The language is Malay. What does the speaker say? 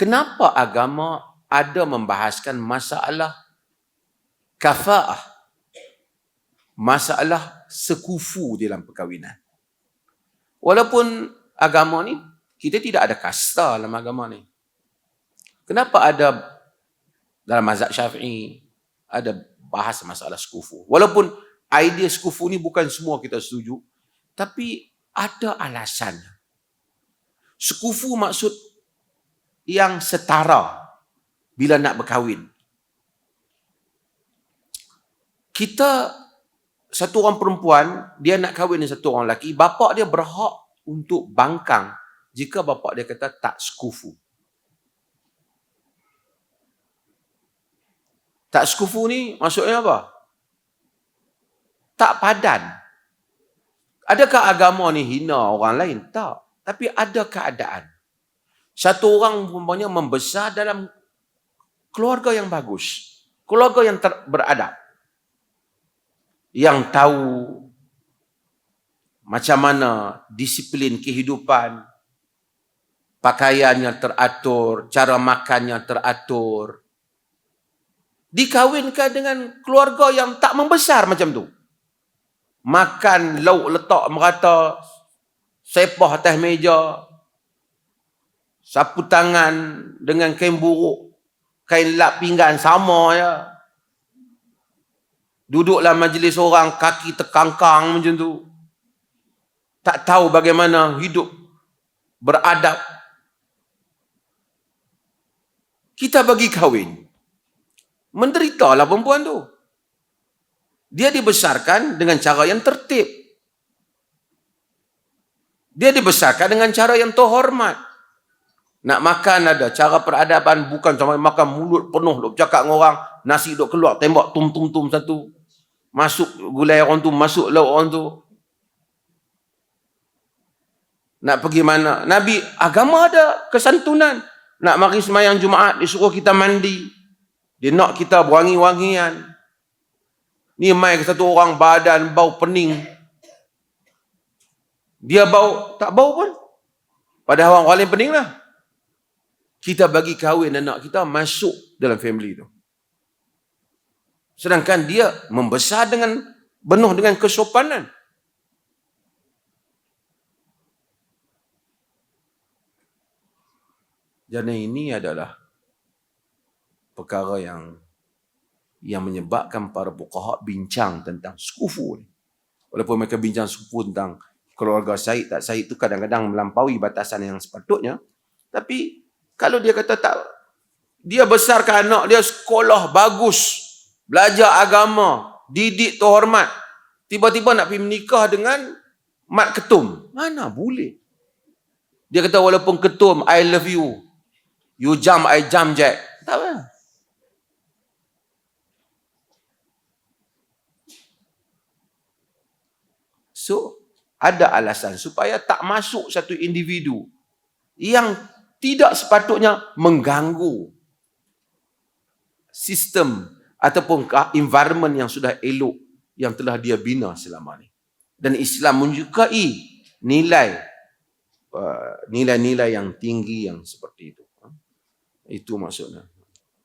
kenapa agama ada membahaskan masalah kafaah, masalah sekufu dalam perkahwinan. Walaupun agama ni, kita tidak ada kasta dalam agama ni. Kenapa ada dalam mazhab syafi'i, ada bahas masalah sekufu. Walaupun idea sekufu ni bukan semua kita setuju, tapi ada alasan. Sekufu maksud yang setara bila nak berkahwin. Kita satu orang perempuan, dia nak kahwin dengan satu orang lelaki, bapa dia berhak untuk bangkang jika bapa dia kata tak sekufu. Tak sekufu ni maksudnya apa? Tak padan. Adakah agama ni hina orang lain? Tak. Tapi ada keadaan. Satu orang umpamanya membesar dalam keluarga yang bagus. Keluarga yang ter- beradab. Yang tahu macam mana disiplin kehidupan, pakaiannya teratur, cara makannya teratur, dikawinkan dengan keluarga yang tak membesar macam tu. Makan lauk letak merata, sepah atas meja, sapu tangan dengan kain buruk, kain lap pinggan sama ya. Duduklah majlis orang kaki terkangkang macam tu. Tak tahu bagaimana hidup beradab. Kita bagi kahwin. Menderitalah perempuan tu. Dia dibesarkan dengan cara yang tertib. Dia dibesarkan dengan cara yang terhormat. Nak makan ada cara peradaban bukan cuma makan mulut penuh duk cakap dengan orang, nasi duk keluar tembak tum tum tum satu. Masuk gulai orang tu, masuk lauk orang tu. Nak pergi mana? Nabi agama ada kesantunan. Nak mari semayang Jumaat disuruh kita mandi. Dia nak kita wangi-wangian. Ni mai ke satu orang badan bau pening. Dia bau, tak bau pun. Padahal orang paling pening lah. Kita bagi kahwin anak kita masuk dalam family tu. Sedangkan dia membesar dengan penuh dengan kesopanan. Jadi ini adalah perkara yang yang menyebabkan para fuqaha bincang tentang sekufu ni. Walaupun mereka bincang sekufu tentang keluarga Syed tak Syed itu kadang-kadang melampaui batasan yang sepatutnya. Tapi kalau dia kata tak, dia besarkan anak dia sekolah bagus, belajar agama, didik terhormat. Tiba-tiba nak pergi menikah dengan mat ketum. Mana boleh? Dia kata walaupun ketum, I love you. You jump, I jump jack. Tak apa. So, ada alasan supaya tak masuk satu individu yang tidak sepatutnya mengganggu sistem ataupun environment yang sudah elok yang telah dia bina selama ini. Dan Islam menyukai nilai uh, nilai-nilai yang tinggi yang seperti itu. Itu maksudnya.